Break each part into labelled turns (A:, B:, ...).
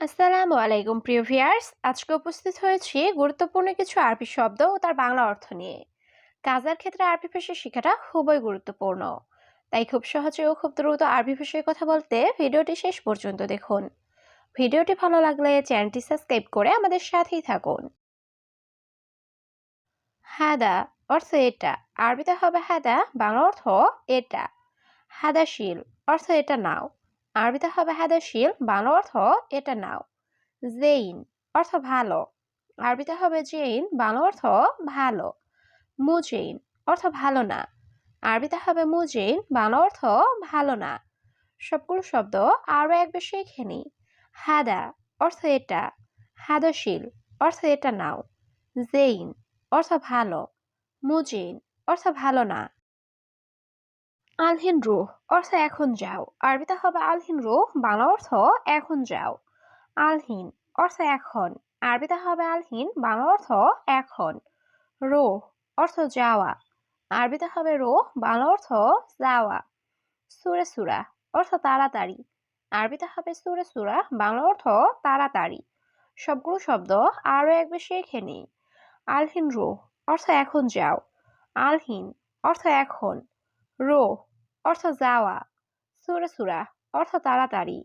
A: আসসালামু আলাইকুম, প্রিয় ভিউয়ার্স। আজকে উপস্থিত হয়েছি গুরুত্বপূর্ণ কিছু আরবি শব্দ ও তার বাংলা অর্থ নিয়ে। কাজের ক্ষেত্রে আরবি ভাষা শেখাটা খুবই গুরুত্বপূর্ণ। তাই খুব সহজে ও খুব দ্রুত আরবি ভাষায় কথা বলতে ভিডিওটি শেষ পর্যন্ত দেখুন। ভিডিওটি ভালো লাগলে চ্যানেলটি সাবস্ক্রাইব করে আমাদের সাথেই থাকুন। হাদা অর্থ এটা। আরবিতে হবে হাদা, বাংলা অর্থ এটা। হাদাশিল অর্থ এটা নাও। আরবিতে হবে হাদাশিল বাংলা অর্থ এটা নাও। জেইন অর্থ ভালো। আরবিতে হবে জেইন, বাংলা অর্থ ভালো। মুজেইন অর্থ ভালো না। আরবিতে হবে মুজেইন, বাংলা অর্থ ভালো না। সবগুলো শব্দ আরও এক বেশি এখানে হাদা অর্থ এটা। হাদশিল অর্থ এটা নাও। জেইন অর্থ ভালো। মুজেইন অর্থ ভালো না। আলহিন রুহ, অর্থ এখন যাও। আরবিতে হবে আলহিন রুহ, বাংলা অর্থ এখন যাও। আলহিন, অর্থ এখন। আরবিতে হবে আলহিন, বাংলা অর্থ এখন। রোহ, অর্থ যাওয়া। আরবিতে হবে রোহ, বাংলা অর্থ যাওয়া। সুরে সুরা, অর্থ তাড়াতাড়ি। আরবিতে হবে সুরে সুরা, বাংলা অর্থ তাড়াতাড়ি। সবগুলো শব্দ আরও এক বেশি এখানে আলহিন রোহ, অর্থ এখন যাও। আলহিন, অর্থ এখন। রোহ অর্থ যাওয়া। সুরে, সুরা অর্থ তাড়াতাড়ি।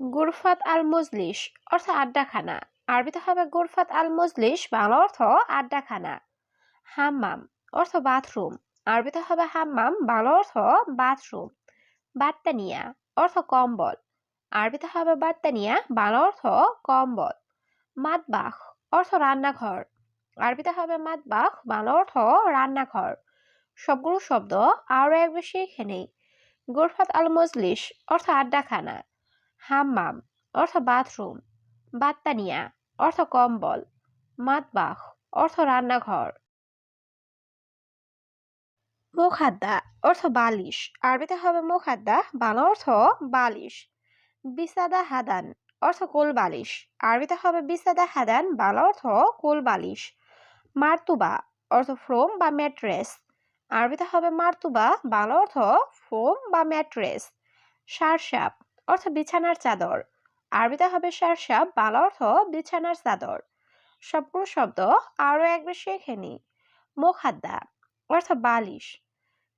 A: গুরফাত আল মজলিস অর্থ আড্ডাখানা। আরবিতে হবে গুরফাত আল মজলিস বাংলা অর্থ আড্ডাখানা। হাম্মাম, অর্থ বাথরুম। আরবিতে হবে হাম্মাম, বাংলা অর্থ বাথরুম। বাত্তানিয়া, অর্থ কম্বল। আরবিতে হবে বাত্তানিয়া, বাংলা অর্থ কম্বল। মাতবাখ অর্থ রান্নাঘর। আরবিতে হবে মাতবাখ বাংলা অর্থ রান্নাঘর। সবগুলো শব্দ আরও এক বেশি এখানে গোরফাত আল মজলিস অর্থ আড্ডাখানা। হাম্মাম অর্থ বাথরুম। বাত্তানিয়া অর্থ কম্বল। মাতবাখ অর্থ রান্নাঘর। মুখাদ্দা অর্থ বালিশ। আরবিতে হবে মুখাদ্দা, বাংলা অর্থ বালিশ। বিসাদা হাদান অর্থ কোল বালিশ। আরবিতে হবে বিসাদা হাদান, বাংলা অর্থ কোল বালিশ। মার্তুবা অর্থ ফ্রোম বা ম্যাট্রেস। আরবিতে হবে মার্তুবা, বাংলা অর্থ ফোম বা ম্যাট্রেস। সারসাপ অর্থ বিছানার চাদর। আরবিতে হবে সারসাপ বাংলা অর্থ বিছানার চাদর। সবগুলো শব্দ আরও এক বেশি এখানে মোখাদ্দা অর্থ বালিশ।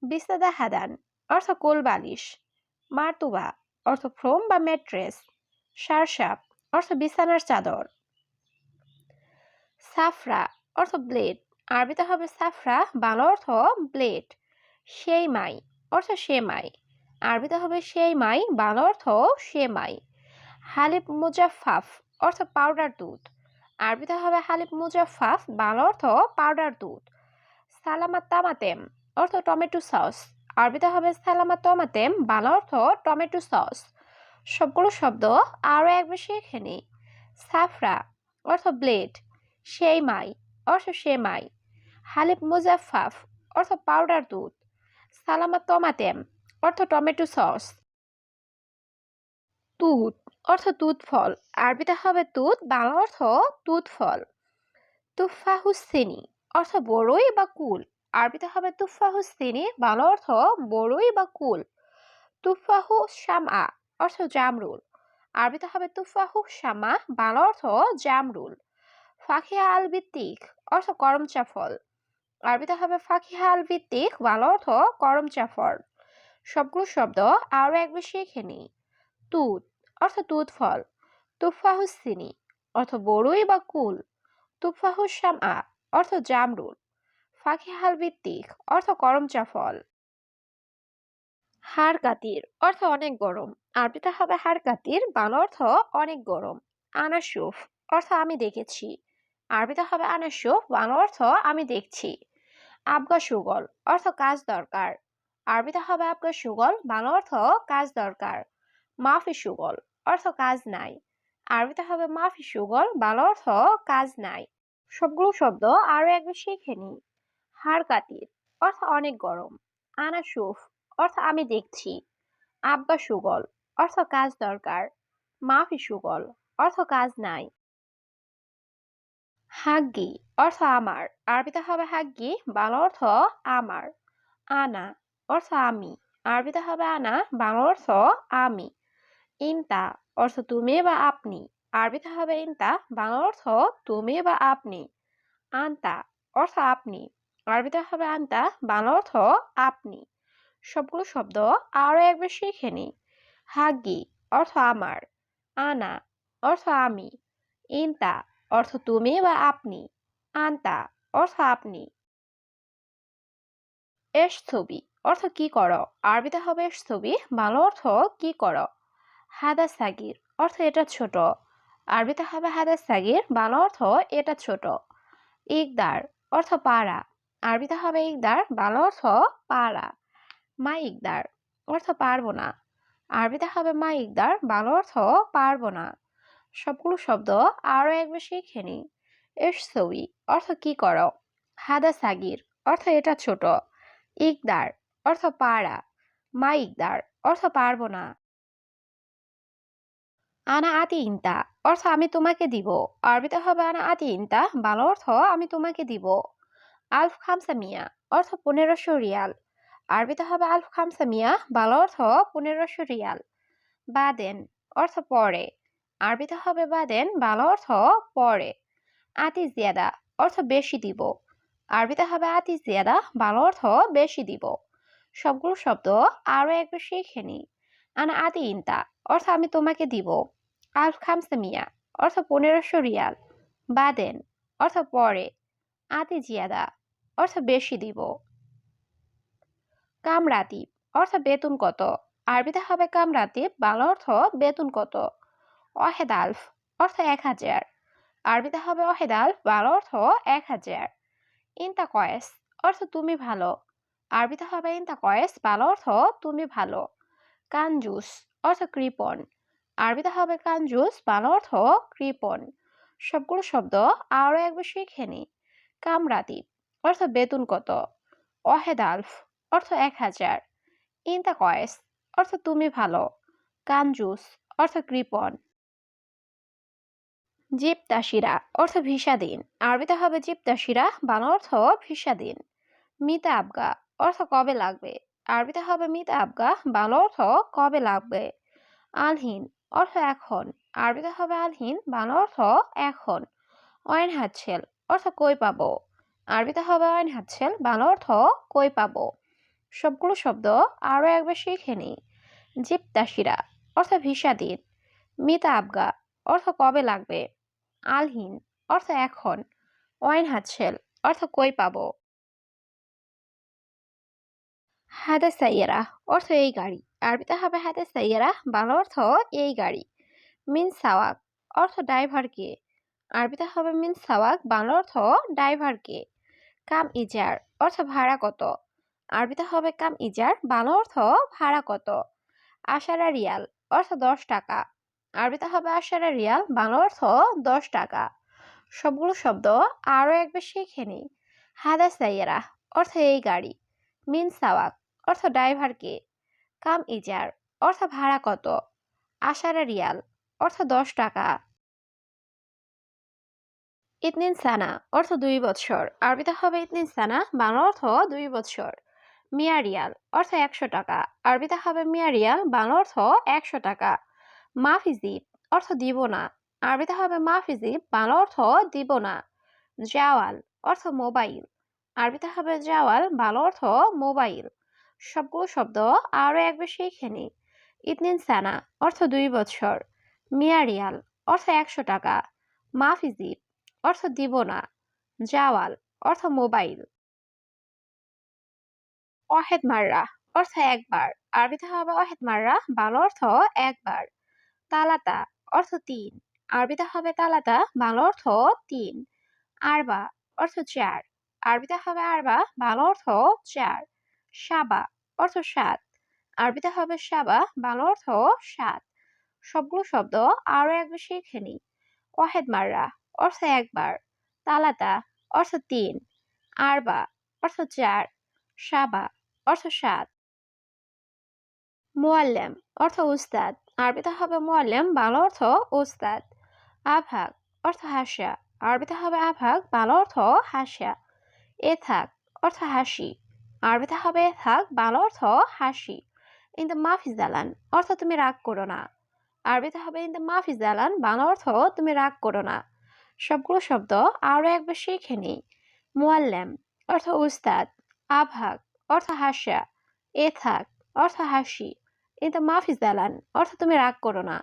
A: বিস্তাদা হাদান অর্থ কোল বালিশ। মার্তুবা অর্থ ফ্রোম বা ম্যাট্রেস। সারসাপ অর্থ বিছানার চাদর। সাফরা অর্থ ব্লেড আরবিতে হবে সাফরা, বাংলা অর্থ ব্লেড সেই মাই অর্থ সেমাই। আরবিতে হবে সেই মাই বাংলা অর্থ সেমাই। হালিব মুজাফাফ অর্থ পাউডার দুধ। আরবিতে হবে হালিব মুজাফাফ বাংলা অর্থ পাউডার দুধ। সালামা তামাতেম, অর্থ টমেটো সস। আরবিতে হবে সালামা তমাতেম, বাংলা অর্থ টমেটো সস। সবগুলো শব্দ আরও এক বেশি এখানে সাফরা, অর্থ ব্লেড। সেই মাই অর্থ সেমাই। হালিব মুজাফাফ অর্থ পাউডার দুধ। সালামা তমাতেম অর্থ টমেটো সস। তুত অর্থ তুত ফল। আরবিতে হবে তুত বাংলা অর্থ তুত ফল। তুফাহুসিনি অর্থ বড়ই বা কুল। আরবিতে হবে তুফাহুসিনি বাংলা অর্থ বড়ই বা কুল। তুফাহু শামা অর্থ জামরুল। আরবিতে হবে তুফাহু শামা বাংলা অর্থ জামরুল। ফাখিয়া আল ভিত্তিক অর্থ করমচা ফল। আরবিতে হবে ফাকিহা আল ভিত্তিক বাংলা অর্থ করমচা ফল সবগুলো শব্দ আরও এক বেশি এখানে তুত, অর্থ তুত ফল তুফাহুসিনি অর্থ বড়ই বা কুল। তুফাহুসাম আ অর্থ জামরুল। ফাঁকিহাল ভিত্তিক অর্থ করমচা ফল হাড় কাতির অর্থ অনেক গরম। আরবিতে হবে হাড় কাতির বাংলা অর্থ অনেক গরম। আনাসুফ, অর্থ আমি দেখেছি। আরবিতে হবে আনাসুফ, বাংলা অর্থ আমি দেখছি। আবগা সুগল, অর্থ কাজ দরকার। আরবিতে হবে আবগা সুগল, বাংলা অর্থ কাজ দরকার। মাফি সুগল, অর্থ কাজ নাই। আরবিতে হবে মাফি সুগল, বাংলা অর্থ কাজ নাই। সবগুলো শব্দ আরও একবার শিখে নি হাড় কাতির অর্থ অনেক গরম। আনা সুফ, অর্থ আমি দেখছি। আব্বা সুগল, অর্থ কাজ দরকার। মাফি সুগল, অর্থ কাজ নাই। হাগ্গি অর্থ আমার। আরবিতে হবে হাগ্গি, বাংলা অর্থ আমার। আনা অর্থ আমি। আরবিতে হবে আনা, বাংলা অর্থ আমি। ইনতা অর্থ তুমি বা আপনি। আরবিতে হবে ইনতা, বাংলা অর্থ তুমি বা আপনি। আন্তা অর্থ আপনি। আরবিতে হবে আন্তা, বাংলা অর্থ আপনি। সবগুলো শব্দ আরও একবার শিখে নি। হাগি অর্থ আমার। আনা অর্থ আমি। ইনতা অর্থ তুমি বা আপনি, আন্তা অর্থ আপনি। এস ছবি, অর্থ কি করো? আরবিতে হবে এস ছবি, বাংলা অর্থ কি করো? হাদা সাগির, অর্থ এটা ছোট। আরবিতে হবে হাদা সাগির, বাংলা অর্থ এটা ছোট। ইকদার, অর্থ পাড়া। আরবিতে হবে ইকদার, বাংলা অর্থ পাড়া। মা ইকদার, অর্থ পারব না। আরবিতে হবে মা ইকদার, বাংলা অর্থ পারব না। সবগুলো শব্দ আরও একবার শিখে নি এস ছবি অর্থ কি করো? হাদা সাগির অর্থ এটা ছোট। ইকদার অর্থ পাড়া। মা ইকদার অর্থ পারব না। আনা আতি ইনতা অর্থ আমি তোমাকে দিব। আরবিতে হবে আনা আতি ইনতা, বাংলা অর্থ আমি তোমাকে দিব। আলফ খামসা মিয়া অর্থ পনেরোশো রিয়াল। আরবিতে হবে আলফ খামসা মিয়া, বাংলা অর্থ পনেরোশো রিয়াল। বাদেন অর্থ পরে। আরবিতে হবে বাদেন বাংলা অর্থ পরে। আতি জিয়াদা অর্থ বেশি দিব। আরবিতে হবে আতি জিয়াদা, বাংলা অর্থ বেশি দিব। সবগুলো শব্দ আরও একবার শিখে নি আনা আতি ইনতা, অর্থ আমি তোমাকে দিব। আলফ খামসা মিয়া, অর্থ পনেরোশো রিয়াল। বাদেন অর্থ পরে। আতি জিয়াদা, অর্থ বেশি দিব। কামরাতিব, অর্থ বেতন কত? আরবিতে হবে কামরাতিব, বাংলা অর্থ বেতন কত? অহেদ আলফ, অর্থ এক হাজার। আরবিতে হবে অহেদ আলফ বাংলা অর্থ এক হাজার। ইনতা কয়েস অর্থ তুমি ভালো। আরবিতে হবে ইনতা কয়েস বাংলা অর্থ তুমি ভালো। কানজুস, অর্থ কৃপণ। আরবিতে হবে কানজুস বাংলা অর্থ কৃপণ। সবগুলো শব্দ আরও একবার শিখে নি। কামরাতিব অর্থ বেতন কত? অহেদ আলফ, অর্থ এক হাজার। ইনতা কয়েস অর্থ তুমি ভালো। কানজুস, অর্থ কৃপণ। জিপ্তাশিরা, অর্থ ভিসা দিন। আরবিতে হবে জিপ্তাশিরা, বাংলা অর্থ ভিসা দিন। মিতা আবগা অর্থ কবে লাগবে? আরবিতে হবে মিতা আবগা বাংলা অর্থ কবে লাগবে? আলহীন, অর্থ এখন। আরবিতে হবে আলহীন, বাংলা অর্থ এখন। অয়েন হাতছেল অর্থ কই পাবো? আরবিতে হবে অয়েন হাতছেল বাংলা অর্থ কই পাবো? সবগুলো শব্দ আরও একবার শিখে নি জিপ্তাশিরা, অর্থ ভিসা দিন। মিতা আবগা অর্থ কবে লাগবে? আলহীন, অর্থ এখন। ওয়াইন হাতছেল অর্থ কই পাব? হাদা সাইয়ারা, অর্থ এই গাড়ি। আরবিতে হবে হাদা সাইয়ারা, বাংলা অর্থ এই গাড়ি। মিন সাওয়াক, অর্থ ড্রাইভারকে আরবিতে হবে মিন সাওয়াক, বাংলা অর্থ ড্রাইভারকে কাম ইজার, অর্থ ভাড়া কত? আরবিতে হবে কাম ইজার, বাংলা অর্থ ভাড়া কত? আশারা রিয়াল, অর্থ দশ টাকা। আরবিতে হবে আশারা রিয়াল, বাংলা অর্থ দশ টাকা। সবগুলো শব্দ আরও একবার শিখে নিই। হাদা সাইয়ারা অর্থ এই গাড়ি। মিন সাওয়াক, অর্থ ড্রাইভারকে কাম ইজার, অর্থ ভাড়া কত। আশারা রিয়াল, অর্থ দশ টাকা। ইতনিন সানা, অর্থ দুই বছর আরবিতে হবে ইতনিন সানা, বাংলা অর্থ দুই বছর মিয়া রিয়াল, অর্থ একশো টাকা। আরবিতে হবে মিয়া রিয়াল, বাংলা অর্থ একশো টাকা। মাফিজিব অর্থ দিব না। আরবিতে হবে মাফিজিব বাংলা অর্থ দিব না। জাওয়াল, অর্থ মোবাইল। আরবিতে হবে জাওয়াল, বাংলা অর্থ মোবাইল। সবগুলো শব্দ আরও একবার শিখে নি। ইতনিন সানা, অর্থ দুই বছর মিয়া রিয়াল, অর্থ একশো টাকা। মাফিজিব অর্থ দিব না। জাওয়াল, অর্থ মোবাইল। অহেদ মাররা, অর্থ একবার। আরবিতে হবে অহেদ মাররা, বাংলা অর্থ একবার। তালাতা, অর্থ তিন। আরবিতে হবে তালাতা বাংলা অর্থ তিন। আরবা, অর্থ চার। আরবিতে হবে আরবা বাংলা অর্থ চার। সাবা, অর্থ সাত। আরবিতে হবে সাবা বাংলা অর্থ সাত। সবগুলো শব্দ আরও একবার শিখে নি ওয়াহেদ মাররা, অর্থ একবার। তালাতা, অর্থ তিন। আরবা, অর্থ চার। সাবা, অর্থ সাত। মোয়াল্লেম, অর্থ উস্তাদ। আরবিতে হবে মোয়াল্লেম বাংলা অর্থ উস্তাদ। আভাগ, অর্থ হাসা আরবিতে হবে আভাগ, বাংলা অর্থ হাসা এ থাক অর্থ হাসি। আরবিতে হবে এ থাক বাংলা অর্থ হাসি। কিন্তু মাফিজালান অর্থ তুমি রাগ করো না। আরবিতে হবে ইন দ্য মাফি জালান বাংলা অর্থ তুমি রাগ করো না। সবগুলো শব্দ আরও একবার শিখে নিই। মোয়াল্লাম অর্থ উস্তাদ। আভাগ, অর্থ হাসিয়া। এ থাক অর্থ হাসি। ইন মাফিস মাফি অর্থাৎ অর্থ তুমি রাগ করো না।